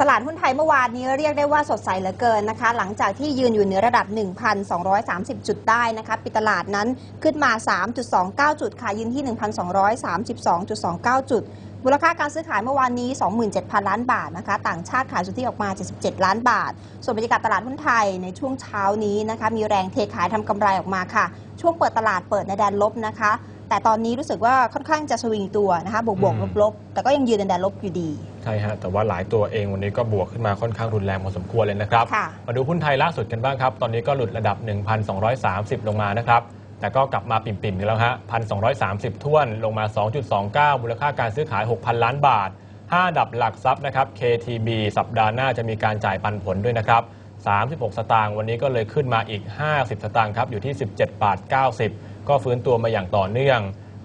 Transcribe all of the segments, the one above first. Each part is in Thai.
ตลาดหุ้นไทยเมื่อวานนี้เรียกได้ว่าสดใสเหลือเกินนะคะ หลังจากที่ยืนอยู่เหนือระดับ 1,230 จุดได้นะคะปิดตลาดนั้นขึ้นมา 3.29 จุดค่ะ ยืนที่ 1,232.29 จุด มูลค่าการซื้อขายเมื่อวานนี้ 27,000 ล้านบาทนะคะ ต่างชาติขายสุทธิออกมา 77 ล้านบาท ส่วนบรรยากาศตลาดหุ้นไทยในช่วงเช้านี้นะคะมีแรงเทขายทำกำไรออกมาค่ะ ช่วงเปิดตลาดเปิดในแดนลบนะคะ แต่ตอนนี้รู้สึกว่าค่อนข้างจะสวิงตัวนะคะบวกบวกอืมลบๆแต่ก็ยังยืนในแดนลบอยู่ดี ใช่ฮะแต่ว่าหลายตัวเองวันนี้ก็บวกขึ้นมาค่อนข้างรุนแรงพอสมควรเลยนะครับ ค่ะ มาดูหุ้นไทยล่าสุดกันบ้างครับ ตอนนี้ก็หลุดระดับ 1,230 ลงมานะครับ แต่ก็กลับมาปิ่มๆกันแล้วฮะ1,230ท้วนลงมา 2.29 มูลค่าการซื้อขาย 6,000 ล้านบาท 5 ดับหลักทรัพย์นะครับ KTB สัปดาห์หน้าจะมีการจ่ายปันผลด้วยนะครับ 36 สตางค์วันนี้ก็เลยขึ้นมาอีก 50 สตางค์ครับอยู่ที่ 17บาท90 ก็ฟื้นตัวมาอย่างต่อเนื่อง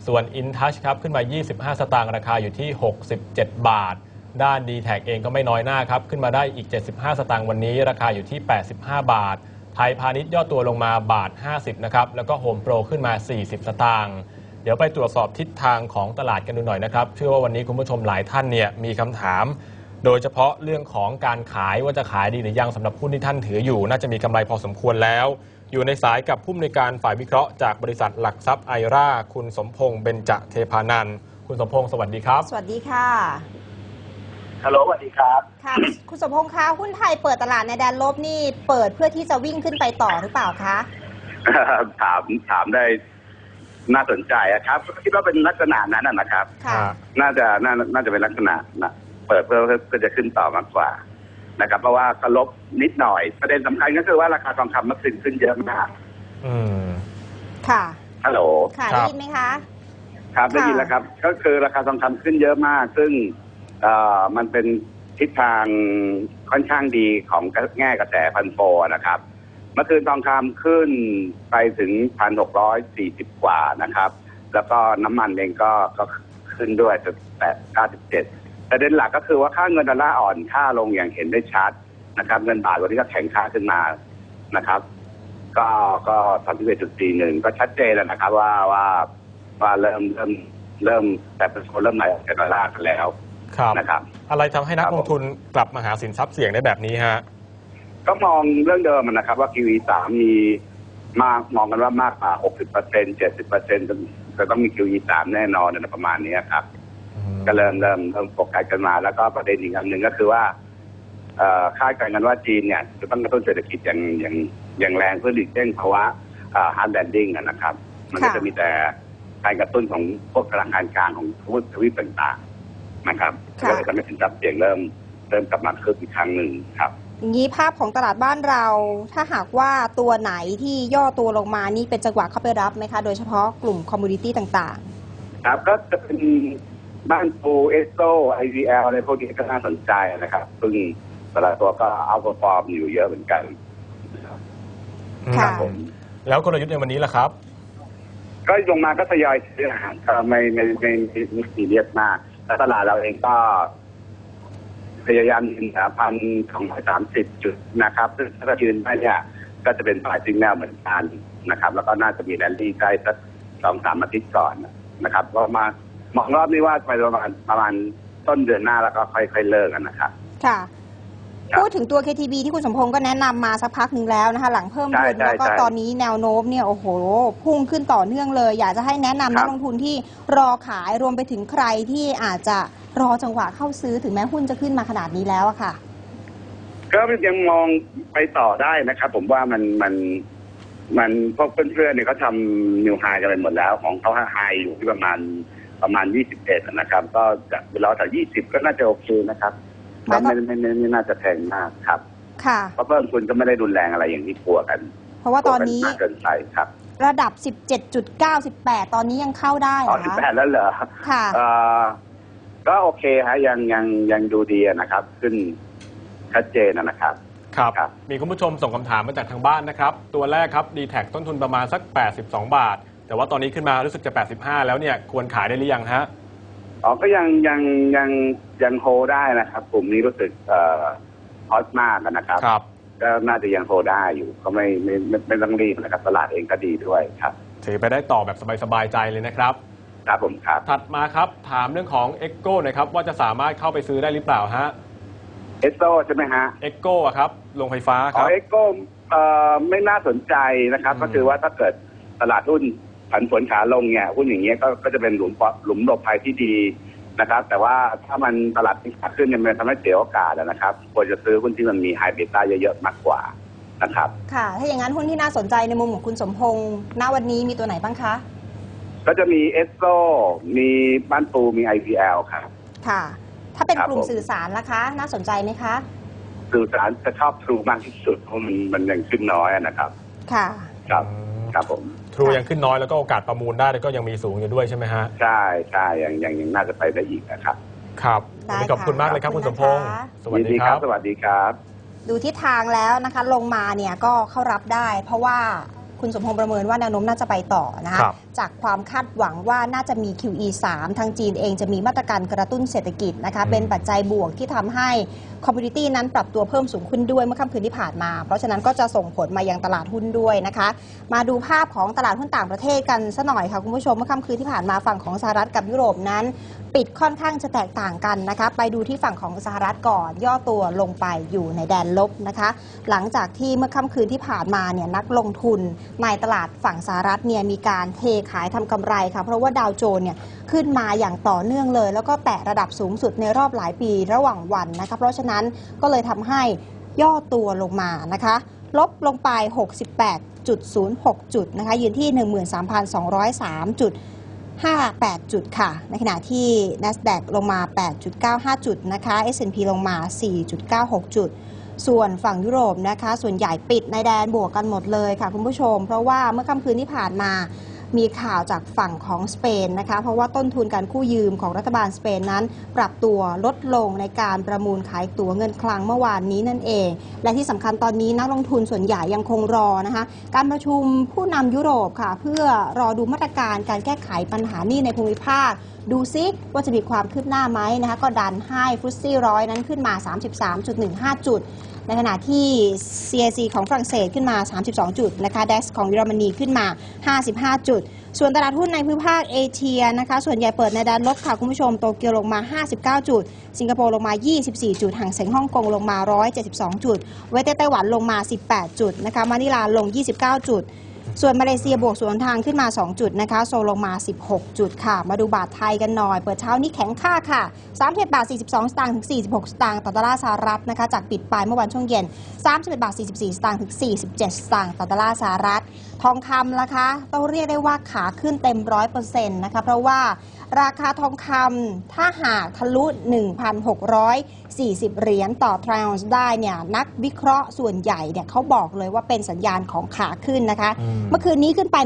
ส่วน InTouch ครับขึ้นมา 25 สตางค์ราคาอยู่ที่ 67 บาท ด้าน d t แทเองก็ไม่น้อยหน้าครับขึ้นมาได้อีก 75 สตางค์วันนี้ ราคาอยู่ที่ 85 บาท ไทยพาณิชย์ย่อตัวลงมาบาท 50 นะครับ แล้วก็โฮมโปรขึ้นมา 40 สตางค์เดี๋ยวไปตรวจสอบทิศทางของตลาดกันดูหน่อยนะครับ เชื่อว่าวันนี้คุณผู้ชมหลายท่านเนี่ยมีคำถาม โดยเฉพาะเรื่องของการขายว่าจะขายดีหรือยังสำหรับหุ้นที่ท่านถืออยู่ น่าจะมีกำไรพอสมควรแล้ว อยู่ในสายกับผู้อำนวยการฝ่ายวิเคราะห์จากบริษัทหลักทรัพย์ไอราคุณสมพงษ์เบญจเทพานันท์คุณสมพงษ์สวัสดีครับ สวัสดีค่ะ ฮัลโหลสวัสดีครับ ค่ะ คุณสมพงษ์คะหุ้นไทยเปิดตลาดในแดนลบนี่เปิดเพื่อที่จะวิ่งขึ้นไปต่อหรือเปล่าคะ ถามถามได้น่าสนใจอะครับก็คิดว่าเป็นลักษณะนั้นนะนะครับ ค่ะ น่าจะน่าน่าจะเป็นลักษณะนะเปิดเพื่อเพื่อเพื่อจะขึ้นต่อมากกว่า นะครับเพราะว่าก็ลบนิดหน่อย ประเด็นสำคัญก็คือว่าราคาทองคำเมื่อคืนขึ้นเยอะมากอืม ค่ะ ฮัลโหลค่ะครัได้บยินไหมคะ ครับได้ค่ะยินแล้วครับ ก็คือราคาทองคำขึ้นเยอะมาก ซึ่งเอ่อมันเป็นทิศทางค่อนข้างดีของแง่กระแสพันโฟนะครับ เมื่อคืนทองคำขึ้นไปถึงพันหกร้อยสี่สิบกว่านะครับ แล้วก็น้ำมันเองก็ก็ขึ้นด้วยจุดแปดเก้าสิบเจ็ด ประเด็นหลักก็คือว่าค่าเงินดอลลาร์อ่อนค่าลงอย่างเห็นได้ชัดนะครับ เงินบาทวันนี้ก็แข็งค่าขึ้นมานะครับ ก็ก็สามสิบเอ็ดจุดสี่หนึ่งก็ชัดเจนแล้วนะครับ ว่าว่าว่าเริ่มเริ่มเริ่มแต่เป็นคนเริ่มไหลออกจากดอลลาร์กันแล้วครับนะครับ อะไรทำให้นักครับลผมงทุนกลับมาหาสินทรัพย์เสี่ยงได้แบบนี้ฮะก็มองเรื่องเดิมนะครับ ว่า QE สามมีมากมองกันว่ามากกว่า 60เปอร์เซ็นต์70เปอร์เซ็นต์จะต้องมี QE สามแน่นอนในประมาณนี้ครับ ก็เริ่มเริ่มเริ่มโฟกัสกันมา แล้วก็ประเด็นอีกอันหนึ่งก็คือว่าเอ่อคาดการณ์กันว่าจีนเนี่ยจะต้องกระตุ้นเศรษฐกิจอย่างอย่างอย่างแรงเพื่อหลีกเลี่ยงภาวะฮาร์ดแลนดิ้งนะครับ มันก็ค่ะจะมีแต่การกระตุ้นของพวกพลังงานกลางของทวีปทวีปต่างๆนะครับค่ะก็เลยทำให้สินทรัพย์เสี่ยงเริ่มเริ่มกลับมาคึกอีกครั้งหนึ่งครับอย่างนี้ภาพของตลาดบ้านเรา ถ้าหากว่าตัวไหนที่ย่อตัวลงมานี่เป็นจังหวะเข้าไปรับไหมคะ โดยเฉพาะกลุ่มคอมมูนิตี้ต่างครับก็จะเป็น บ้านปูเอสโซไอวีเอลอะไรพวกนี้ก็น่าสนใจนะครับ ซึ่งแต่ละตัวก็เอาฟอร์มอยู่เยอะเหมือนกันอืมค่ะผมแล้วกลยุทธ์ในวันนี้ล่ะครับ ก็ลงมาก็ทยอยซื้ออาหารก็ไม่ไม่ไม่ไม่ไม่ซีเรียสมากแล้วตลาดเราเองก็ พยายามยืนหาพันสองร้อยสามสิบจุดนะครับ ซึ่งถ้ายืนได้เนี่ยก็จะเป็นฝ่ายซิงแนลเหมือนกันนะครับ แล้วก็น่าจะมีแรลลี่ใกล้สักสองสามอาทิตย์ก่อนนะครับ ก็มา มองรอบนี้ว่าไปประมาณประมาณต้นเดือนหน้าแล้วก็ค่อยๆเลิกกันนะครับๆค่ะ ครับพูดถึงตัว KTB ที่คุณสมพงษ์ก็แนะนำมาสักพักหนึ่งแล้วนะคะ หลังเพิ่มใช่ทุนใช่แล้วก็ใช่ตอนนี้แนวโน้มเนี่ยโอ้โห พุ่งขึ้นต่อเนื่องเลย อยากจะให้แนะนำครันับกลงทุนที่รอขายรวมไปถึงใครที่อาจจะรอจังหวะเข้าซื้อถึงแม้หุ้นจะขึ้นมาขนาดนี้แล้วอะค่ะ ก็ยังมองไปต่อได้นะครับ ผมว่ามันมันมันพวกเพื่อนๆเนี่ยเขาทำนิวไฮกันไปหมดแล้ว ของเขาไฮอยู่ที่ประมาณ ประมาณ 21นะครับ ก็จะเวลาแต่20 ก็น่าจะโอเคนะครับหมาก็ยความไม่ไม่ไม่ไม่น่าจะแพงมากครับค่ะ เพราะเพิ่มทุนก็ไม่ได้รุนแรงอะไรอย่างที่กลัวกันเพราะว่าตอนนี้กลัวกัมากเกินไปครับระดับ 17.98 ตอนนี้ยังเข้าได้เหรอ๋ออสิบคะแปดแล้วเหรอ ค่ะ เอ่อก็โอเคฮะยังยังยังดูดีอะนะครับ ขึ้นชัดเจนอะนะครับ ครับ ครับ มีคุณผู้ชมส่งคำถามมาจากทางบ้านนะครับ ตัวแรกครับ d t แทต้นทุนประมาณสัก 82 บาท แต่ว่าตอนนี้ขึ้นมารู้สึกจะ 85 แล้วเนี่ยควรขายได้หรือยังฮะอ๋อก็ยังยังยังยังโฮได้นะครับ กลุ่มนี้รู้สึกเอ่อฮอตมากอะนะครับครับ ก็น่าจะยังโฮได้อยู่ก็ไม่ไม่ไม่ไม่ต้องรีบนะครับ ตลาดเองก็ดีด้วยครับ ถือไปได้ต่อแบบสบายๆใจเลยนะครับ ครับผมครับ ถัดมาครับ ถามเรื่องของ e c o หนะครับว่าจะสามารถเข้าไปซื้อได้หรือเปล่าฮะเอสโซใช่ไหมฮะ เอ็กโก้ครับโรงไฟฟ้าคอ๋อรับ เอ็กโก้เอ่อไม่น่าสนใจนะครับ อืมก็คือว่าถ้าเกิดตลาดหุ้น ผันผวนขาลงเนี่ยหุ้นอย่างเงี้ยก็ก็จะเป็นหลุมปลอหลุมหลบภัยที่ดีนะครับ แต่ว่าถ้ามันตลาดขาขึ้นเนี่ยมันทำให้เสียโอกาสอะนะครับควรจะซื้อหุ้นที่มันมีไฮเบต้าเยอะๆมากกว่านะครับ ค่ะ ถ้าอย่างนั้นหุ้นที่น่าสนใจในมุมของคุณสมพงษ์ณวันนี้มีตัวไหนบ้างคะ ก็จะมีเอสโซมีบ้านปูมี IPL ครับ ค่ะ ถ้าเป็นครับกลุ่มผม สื่อสารล่ะคะ น่าสนใจไหมคะ สื่อสารจะชอบทรูมากที่สุดเพราะมันมันยังขึ้นน้อยอะนะครับ ค่ะ ครับ อืม ครับผมทรูยังขึ้นน้อยแล้วก็โอกาสประมูลได้แล้วก็ยังมีสูงอยู่ด้วยใช่ไหมฮะใช่ใช่ยังยังยังน่าจะไปได้อีกนะครับ ครับวันได้นี้ขอบคุณค่ะมากเลยครับขอบคุณคุสณมพงษ์นะคะสวัสยินดีครับ สวัสดีครับ ดูทิศทางแล้วนะคะ ลงมาเนี่ยก็เข้ารับได้ เพราะว่า คุณสมพงษ์ประเมินว่าแนวโน้มน่าจะไปต่อนะคะครับจากความคาดหวังว่าน่าจะมี QE 3 ทางจีนเองจะมีมาตรการกระตุ้นเศรษฐกิจนะคะอืมเป็นปัจจัยบวกที่ทำให้คอมมูนิตี้นั้นปรับตัวเพิ่มสูงขึ้นด้วยเมื่อค่ำคืนที่ผ่านมา เพราะฉะนั้นก็จะส่งผลมายังตลาดหุ้นด้วยนะคะ มาดูภาพของตลาดหุ้นต่างประเทศกันสัหน่อยค่ะคุณผู้ชมเมื่อค่ำคืนที่ผ่านมาฝั่งของสหรัฐกับยุโรปนั้น ปิดค่อนข้างจะแตกต่างกันนะคะ ไปดูที่ฝั่งของสหรัฐก่อน ย่อตัวลงไปอยู่ในแดนลบนะคะ หลังจากที่เมื่อค่ำคืนที่ผ่านมาเนี่ยนักลงทุนในตลาดฝั่งสหรัฐเนี่ยมีการเทขายทำกำไรค่ะ เพราะว่าดาวโจนส์เนี่ยขึ้นมาอย่างต่อเนื่องเลย แล้วก็แตะระดับสูงสุดในรอบหลายปีระหว่างวันนะคะเพราะฉะนั้นก็เลยทำให้ย่อตัวลงมานะคะ ลบลงไป 68.06 จุดนะคะยืนที่ 13,203จุด58 จุดค่ะ ในขณะที่ NASDAQ ลงมา 8.95 จุดนะคะ S&P ลงมา 4.96 จุด ส่วนฝั่งยุโรปนะคะ ส่วนใหญ่ปิดในแดนบวกกันหมดเลยค่ะคุณผู้ชม เพราะว่าเมื่อค่ำคืนที่ผ่านมา มีข่าวจากฝั่งของสเปนนะคะ เพราะว่าต้นทุนการกู้ยืมของรัฐบาลสเปนนั้น ปรับตัวลดลงในการประมูลขายตั๋วเงินคลังเมื่อวานนี้นั่นเอง และที่สำคัญตอนนี้นักลงทุนส่วนใหญ่ยังคงรอนะคะ การประชุมผู้นำยุโรปค่ะ เพื่อรอดูมาตรการการแก้ไขปัญหานี้ในภูมิภาคดูซิว่าจะมีความคืบหน้าไหมนะคะก็ดันให้ฟุตซี่ร้อยนั้นขึ้นมา 33.15 จุด ในขณะที่ CAC ของฝรั่งเศสขึ้นมา 32 จุดนะคะ DAX ของเยอรมนีขึ้นมา 55 จุด ส่วนตลาดหุ้นในภูมิภาคเอเชียนะคะ ส่วนใหญ่เปิดในแดนลบค่ะ คุณผู้ชม โตเกียวลงมา 59 จุด สิงคโปร์ลงมา 24 จุดห่างเสงฮ่องกงลงมา 172 จุด เวสเตไต้หวันลงมา 18 จุดนะคะ มะนิลาลง 29 จุด ส่วนมาเลเซียบวกสวนทางขึ้นมา 2 จุดนะคะ โซลงมา 16 จุดค่ะ มาดูบาทไทยกันหน่อย เปิดเช้านี้แข็งค่าค่ะ31บาท 42 สตางค์ถึง 46 สตางค์ต่อดอลลาร์สหรัฐนะคะ จากปิดไปเมื่อวันช่วงเย็น31บาท 44 สตางค์ถึง 47 สตางค์ต่อดอลลาร์สหรัฐ ทองคำนะคะ ต้องเรียกได้ว่าขาขึ้นเต็มร้อยเปอร์เซ็นต์นะคะ เพราะว่า ราคาทองคำถ้าหากทะลุ 1,640 เหรียญต่อทรอยส์ได้เนี่ยนักวิเคราะห์ส่วนใหญ่เนี่ยเขาบอกเลยว่าเป็นสัญญาณของขาขึ้นนะคะอืมเมื่อคืนนี้ขึ้นไป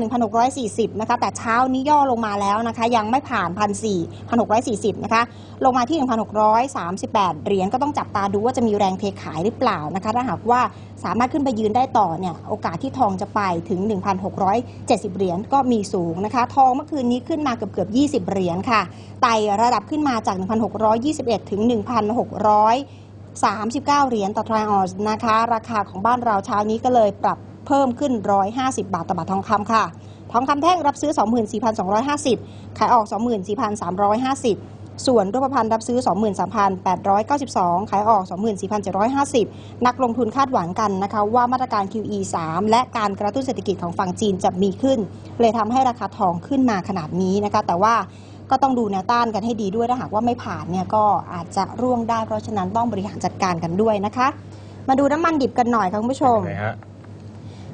1,640 นะคะ แต่เช้านี้ย่อลงมาแล้วนะคะ ยังไม่ผ่าน1,400 1,640 นะคะ ลงมาที่ 1,638 เหรียญก็ต้องจับตาดูว่าจะมีแรงเทขายหรือเปล่านะคะ ถ้าหากว่า สามารถขึ้นไปยืนได้ต่อเนี่ยโอกาสที่ทองจะไปถึง 1,670 เหรียญก็มีสูงนะคะ ทองเมื่อคืนนี้ขึ้นมาเกือบเกือบ20 เหรียญค่ะไต่ระดับขึ้นมาจาก 1,621 ถึง 1,600 39 เหรียญต่อทรอยออนซ์นะคะ ราคาของบ้านเราเช้านี้ก็เลยปรับเพิ่มขึ้น 150 บาทต่อบาททองคำค่ะ ทองคำแท่งรับซื้อ 24,250 ขายออก 24,350 ส่วนรูปพรรณรับซื้อ 23,892 ขายออก 24,750 นักลงทุนคาดหวังกันนะคะว่ามาตรการ QE 3 และการกระตุ้นเศรษฐกิจของฝั่งจีนจะมีขึ้น เลยทำให้ราคาทองขึ้นมาขนาดนี้นะคะ แต่ว่าก็ต้องดูแนวต้านกันให้ดีด้วยถ้าหากว่าไม่ผ่านเนี่ยก็อาจจะร่วงได้เพราะฉะนั้นต้องบริหารจัดการกันด้วยนะคะ มาดูน้ำมันดิบกันหน่อยค่ะคุณผู้ชม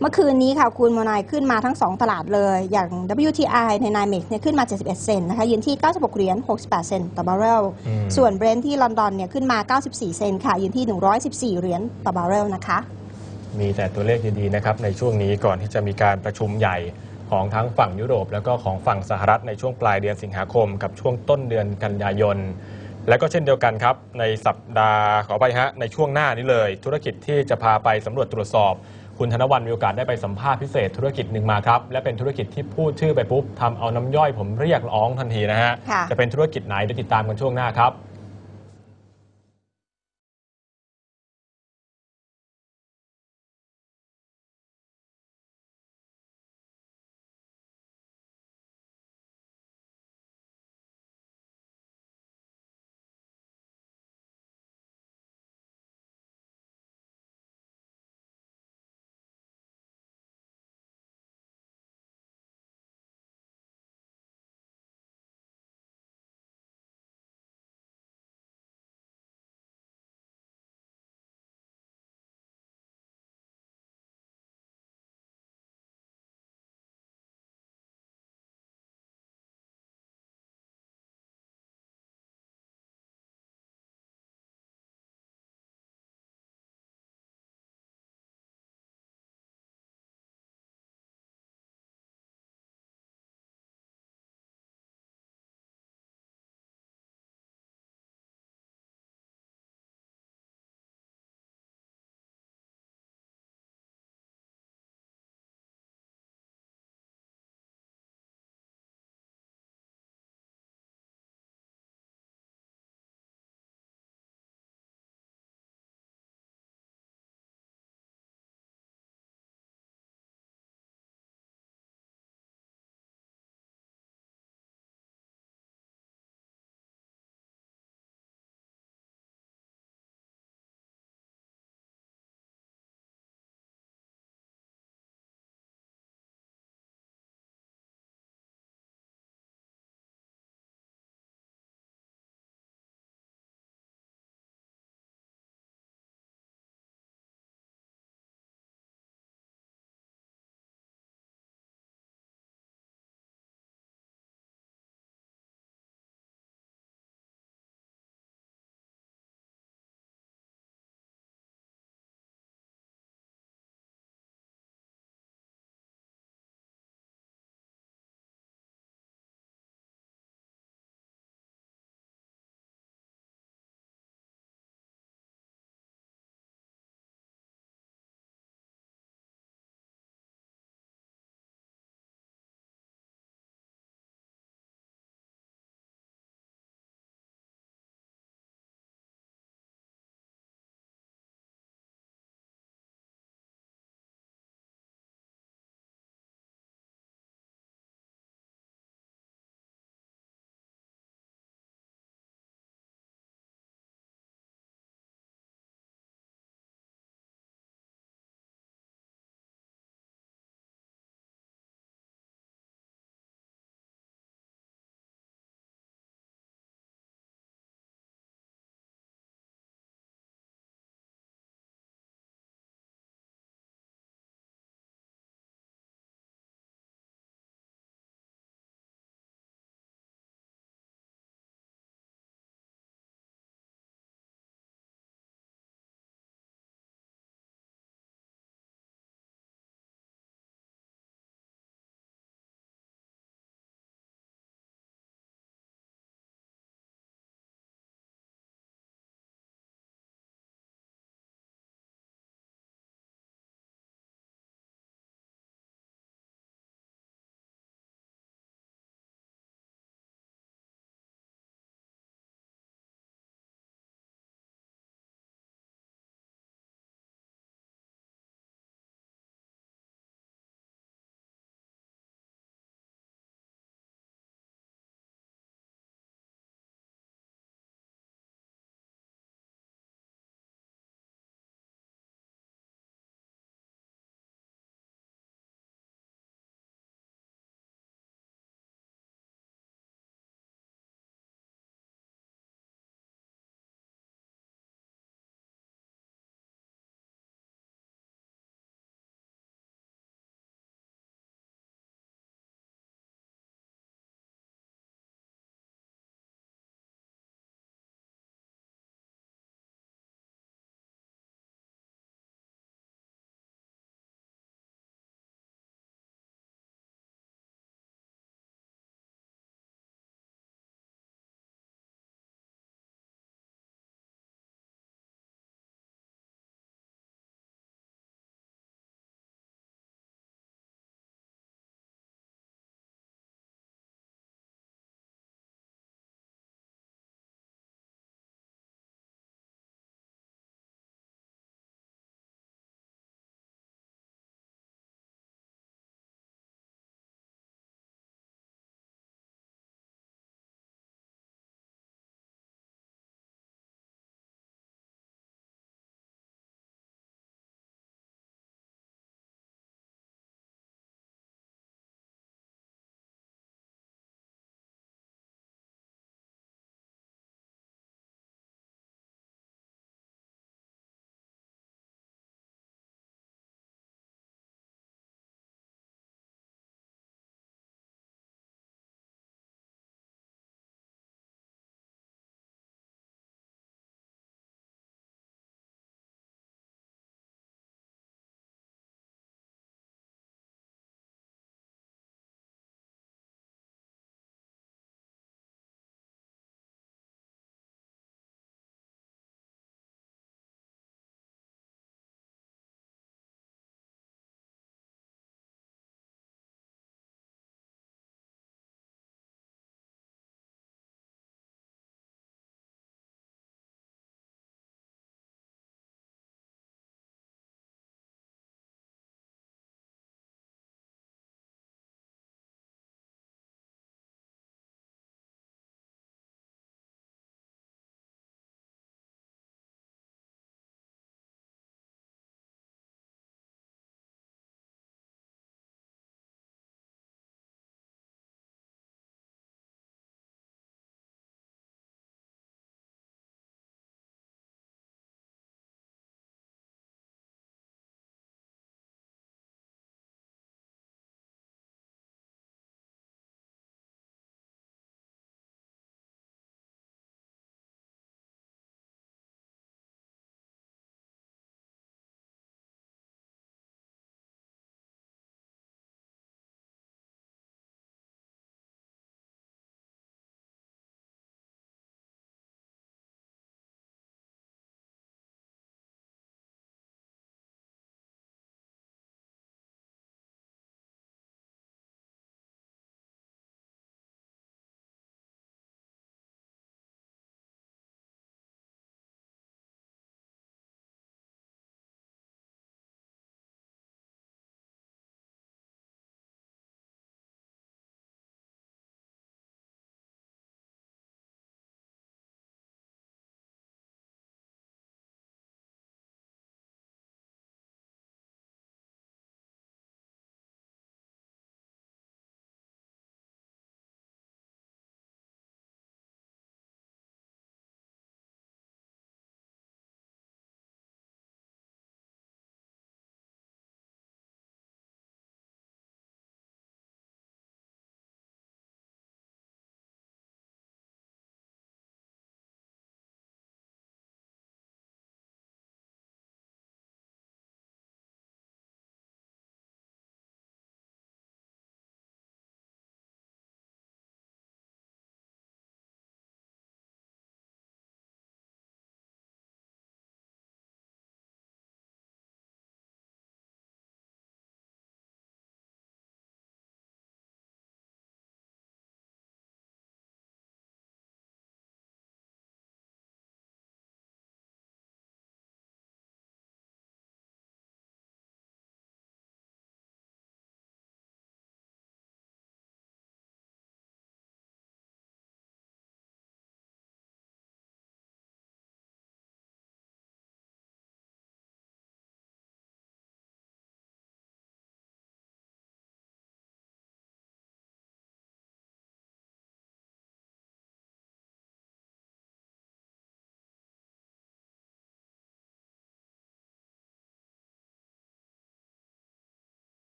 เมื่อคืนนี้ค่ะคุณโมนายขึ้นมาทั้ง 2 ตลาดเลย อย่าง WTI ใน NYMEX เนี่ยขึ้นมา 71 เซนต์นะคะยืนที่ 96 เหรียญ 68 เซนต์ต่อบาร์เรลอืมส่วนเบรนท์ที่ลอนดอนเนี่ยขึ้นมา 94 เซนต์ค่ะยืนที่ 114 เหรียญต่อบาร์เรลนะคะ มีแต่ตัวเลขดีๆนะครับในช่วงนี้ก่อนที่จะมีการประชุมใหญ่ของทั้งฝั่งยุโรป แล้วก็ของฝั่งสหรัฐในช่วงปลายเดือนสิงหาคม กับช่วงต้นเดือนกันยายน และก็เช่นเดียวกันครับ ในสัปดาห์ขอไปฮะในช่วงหน้านี้เลย ธุรกิจที่จะพาไปสำรวจตรวจสอบ คุณธนวันมีโอกาสได้ไปสัมภาษณ์พิเศษธุรกิจหนึ่งมาครับ และเป็นธุรกิจที่พูดชื่อไปปุ๊บทำเอาน้ำย่อยผมเรียกร้องทันทีนะฮะ ค่ะ จะเป็นธุรกิจไหนเดี๋ยวติดตามกันช่วงหน้าครับ